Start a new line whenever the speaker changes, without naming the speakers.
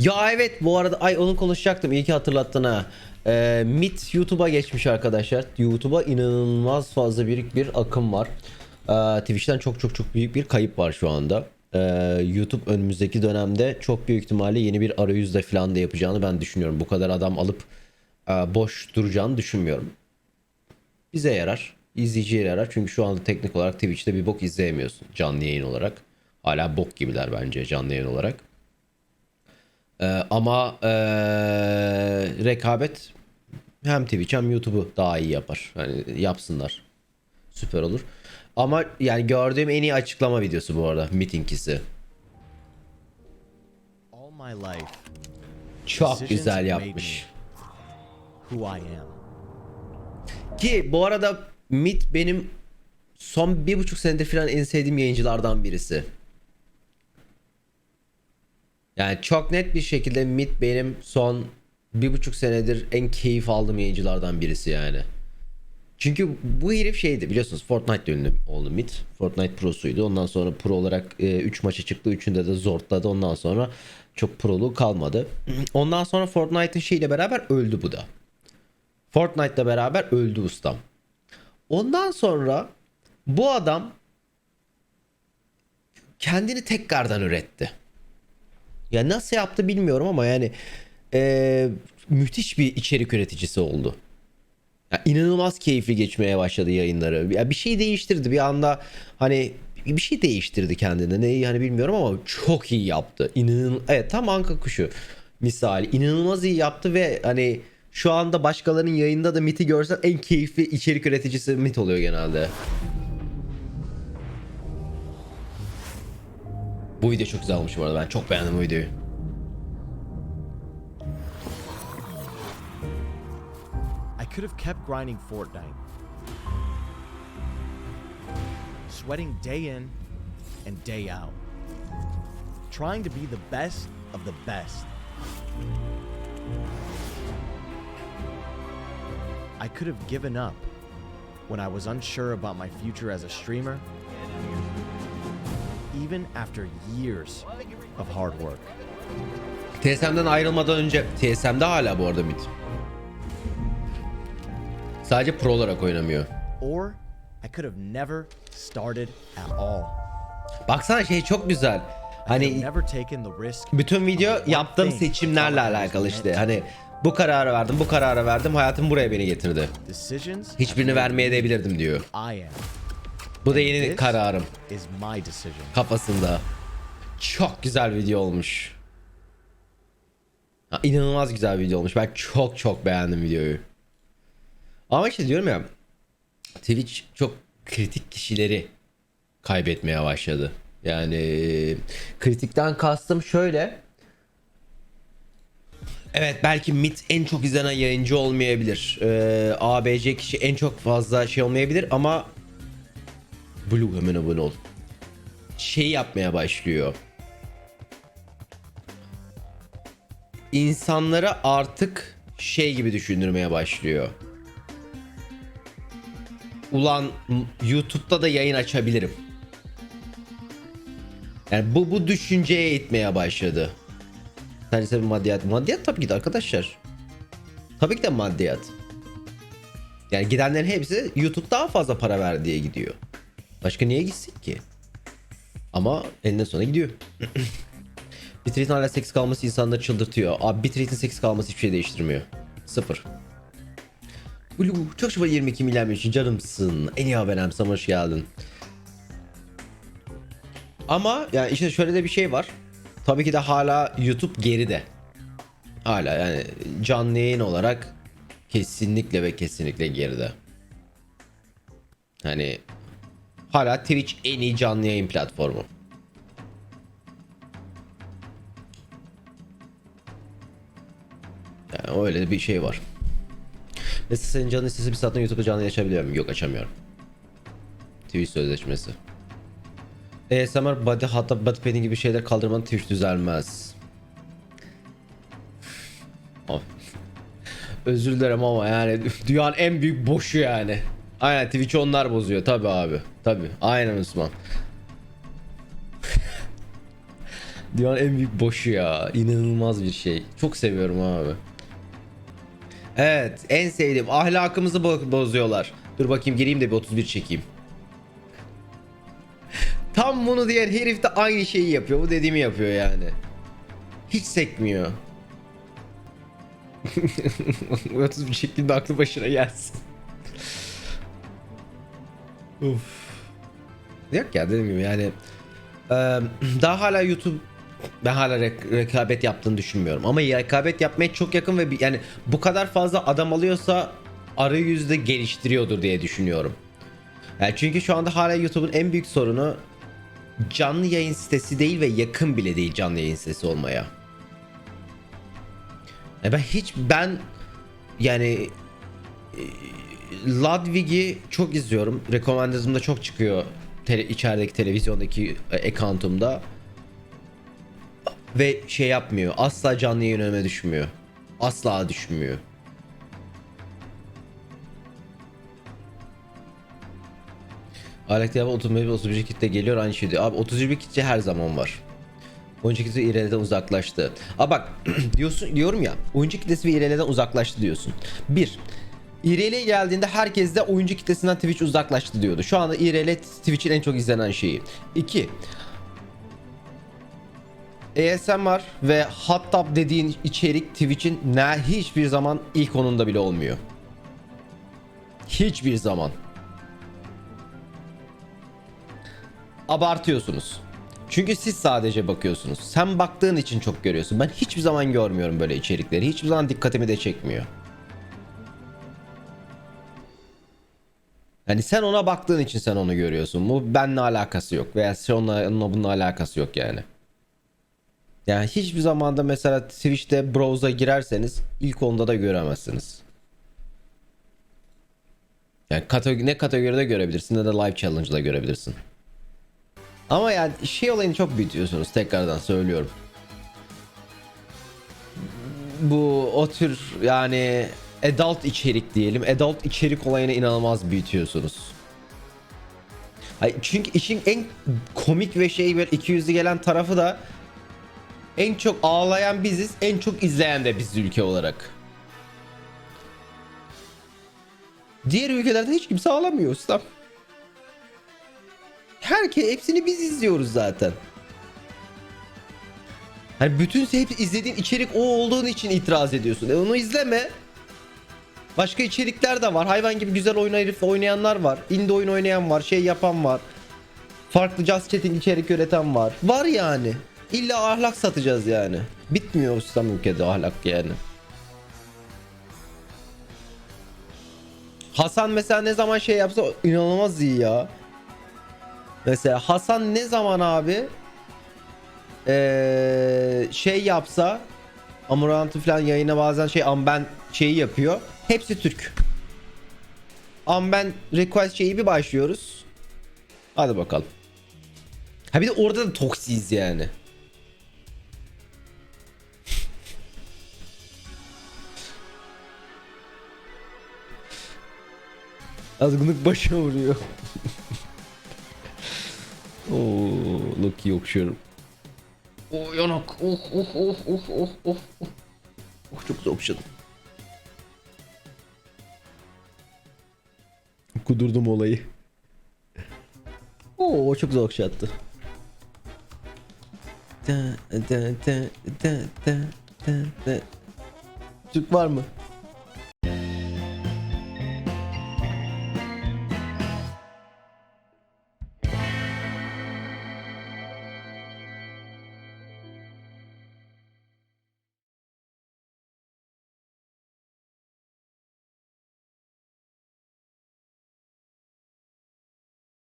Ya evet bu arada ay onu konuşacaktım iyi ki hatırlattın ha. Ee, Mit YouTube'a geçmiş arkadaşlar. YouTube'a inanılmaz fazla büyük bir akım var. Ee, Twitch'ten çok çok çok büyük bir kayıp var şu anda. Ee, YouTube önümüzdeki dönemde çok büyük ihtimalle yeni bir arayüzde falan da yapacağını ben düşünüyorum. Bu kadar adam alıp e, boş duracağını düşünmüyorum. Bize yarar. izleyiciye yarar. Çünkü şu anda teknik olarak Twitch'te bir bok izleyemiyorsun canlı yayın olarak. Hala bok gibiler bence canlı yayın olarak. Ee, ama ee, rekabet hem Twitch hem YouTube'u daha iyi yapar. Yani yapsınlar. Süper olur. Ama yani gördüğüm en iyi açıklama videosu bu arada. Meeting'isi.
All my life,
Çok güzel yapmış.
me who I am.
Ki bu arada Mit benim son bir buçuk senedir falan en sevdiğim yayıncılardan birisi. Yani çok net bir şekilde Mit benim son bir buçuk senedir en keyif aldığım yayıncılardan birisi yani. Çünkü bu herif şeydi biliyorsunuz Fortnite ünlü oldu Mit. Fortnite prosuydu. Ondan sonra pro olarak 3 maça çıktı. Üçünde de zortladı. Ondan sonra çok prolu kalmadı. Ondan sonra Fortnite'ın şeyiyle beraber öldü bu da. Fortnite'la beraber öldü ustam. Ondan sonra bu adam kendini tekrardan üretti. Ya nasıl yaptı bilmiyorum ama yani eee, müthiş bir içerik üreticisi oldu. Ya inanılmaz keyifli geçmeye başladı yayınları. Ya bir şey değiştirdi bir anda hani bir şey değiştirdi kendine. Neyi yani bilmiyorum ama çok iyi yaptı. İnanın evet tam anka kuşu misali. inanılmaz iyi yaptı ve hani şu anda başkalarının yayında da MIT'i görsen en keyifli içerik üreticisi MIT oluyor genelde. Bu video çok güzel olmuş bu arada. Ben çok beğendim bu videoyu.
I could have kept grinding Fortnite, sweating day in and day out, trying to be the best of the best. I could have given up when I was unsure about my future as a streamer, even after years of hard work.
TSM'den ayrılmadan önce TSM'de hala bu arada MIT. Sadece pro olarak oynamıyor.
Or I could have never started at all.
Baksana şey çok güzel. Hani bütün video yaptığım seçimlerle alakalı işte. Hani bu kararı verdim, bu kararı verdim. Hayatım buraya beni getirdi. Hiçbirini vermeye de bilirdim diyor. Bu da yeni kararım kafasında. Çok güzel video olmuş. Ha, inanılmaz güzel video olmuş. Ben çok çok beğendim videoyu. Ama işte diyorum ya Twitch çok kritik kişileri kaybetmeye başladı. Yani kritikten kastım şöyle. Evet belki MIT en çok izlenen yayıncı olmayabilir. Ee, ABC kişi en çok fazla şey olmayabilir ama Blue hemen abone ol. Şey yapmaya başlıyor. İnsanlara artık şey gibi düşündürmeye başlıyor. Ulan YouTube'da da yayın açabilirim. Yani bu bu düşünceye itmeye başladı. Sadece bir maddiyat. Maddiyat tabii ki de arkadaşlar. Tabii ki de maddiyat. Yani gidenlerin hepsi YouTube daha fazla para ver diye gidiyor. Başka niye gitsin ki? Ama eninde sonuna gidiyor. Bitrate'in hala 8 kalması insanları çıldırtıyor. Abi Bitrate'in 8 kalması hiçbir şey değiştirmiyor. Sıfır. Blue çok şubat 22 milyar için canımsın. En iyi abonem sana hoş geldin. Ama yani işte şöyle de bir şey var. Tabii ki de hala YouTube geride. Hala yani canlı yayın olarak kesinlikle ve kesinlikle geride. Hani hala Twitch en iyi canlı yayın platformu. Yani öyle bir şey var. Mesela senin canın istese bir saatten YouTube'da canlı açabiliyor muyum? Yok açamıyorum. Twitch sözleşmesi. ASMR body hatta body painting gibi şeyler kaldırmanın Twitch düzelmez. Özür dilerim ama yani dünyanın en büyük boşu yani. Aynen Twitch onlar bozuyor tabi abi. Tabi aynen Osman. Dünyanın en büyük boşu ya. İnanılmaz bir şey. Çok seviyorum abi. Evet en sevdiğim ahlakımızı bo- bozuyorlar. Dur bakayım gireyim de bir 31 çekeyim. Tam bunu diğer herif de aynı şeyi yapıyor. Bu dediğimi yapıyor yani. Hiç sekmiyor. 31 çektiğinde aklı başına gelsin. Uf. Yok ya dediğim gibi yani daha hala YouTube ben hala rek- rekabet yaptığını düşünmüyorum. Ama rekabet yapmaya çok yakın ve yani bu kadar fazla adam alıyorsa arayüzde geliştiriyordur diye düşünüyorum. Yani çünkü şu anda hala YouTube'un en büyük sorunu canlı yayın sitesi değil ve yakın bile değil canlı yayın sitesi olmaya. Ya ben hiç ben yani e, Ludwig'i çok izliyorum. Recommended'ımda çok çıkıyor tele, içerideki televizyondaki e, accountumda. Ve şey yapmıyor. Asla canlı yayın önüme düşmüyor. Asla düşmüyor. Alek Diaba 31 31 kitle geliyor aynı şey diyor. Abi 31 kitle her zaman var. Oyuncu kitlesi İrele'den uzaklaştı. Aa bak diyorsun diyorum ya oyuncu kitlesi ve İrele'den uzaklaştı diyorsun. Bir İRL geldiğinde herkes de oyuncu kitlesinden Twitch uzaklaştı diyordu. Şu anda İRL Twitch'in en çok izlenen şeyi. İki ASMR ve hot tub dediğin içerik Twitch'in ne hiçbir zaman ilk onunda bile olmuyor. Hiçbir zaman. Abartıyorsunuz. Çünkü siz sadece bakıyorsunuz. Sen baktığın için çok görüyorsun. Ben hiçbir zaman görmüyorum böyle içerikleri. Hiçbir zaman dikkatimi de çekmiyor. Yani sen ona baktığın için sen onu görüyorsun. Bu benimle alakası yok. Veya onunla, onunla bununla alakası yok yani. Yani hiçbir zamanda mesela Twitch'te browse'a girerseniz ilk onda da göremezsiniz. Yani kategori, ne kategoride görebilirsin ne de live challenge'da görebilirsin. Ama yani şey olayını çok büyütüyorsunuz tekrardan söylüyorum. Bu o tür yani adult içerik diyelim. Adult içerik olayını inanılmaz büyütüyorsunuz. Hayır, çünkü işin en komik ve şey böyle 200'lü gelen tarafı da en çok ağlayan biziz, en çok izleyen de biz ülke olarak. Diğer ülkelerde hiç kimse ağlamıyor ustam. Herkes hepsini biz izliyoruz zaten. Hani bütün hep izlediğin içerik o olduğun için itiraz ediyorsun. E onu izleme. Başka içerikler de var. Hayvan gibi güzel herif oynayanlar var. Indie oyun oynayan var. Şey yapan var. Farklı just chatting içerik üreten var. Var yani. İlla ahlak satacağız yani. Bitmiyor ustam ülkede ahlak yani. Hasan mesela ne zaman şey yapsa inanılmaz iyi ya. Mesela Hasan ne zaman abi ee, şey yapsa Amurant'ı falan yayına bazen şey amben şeyi yapıyor. Hepsi Türk. Amben request şeyi bir başlıyoruz. Hadi bakalım. Ha bir de orada da toksiyiz yani. Azgınlık başa vuruyor. Oo, Loki okşuyorum. Oo yanak. Oh oh oh oh oh oh. oh. Oh çok güzel okşadım. Kudurdum olayı. Oo çok güzel okşattı. Da. Türk var mı?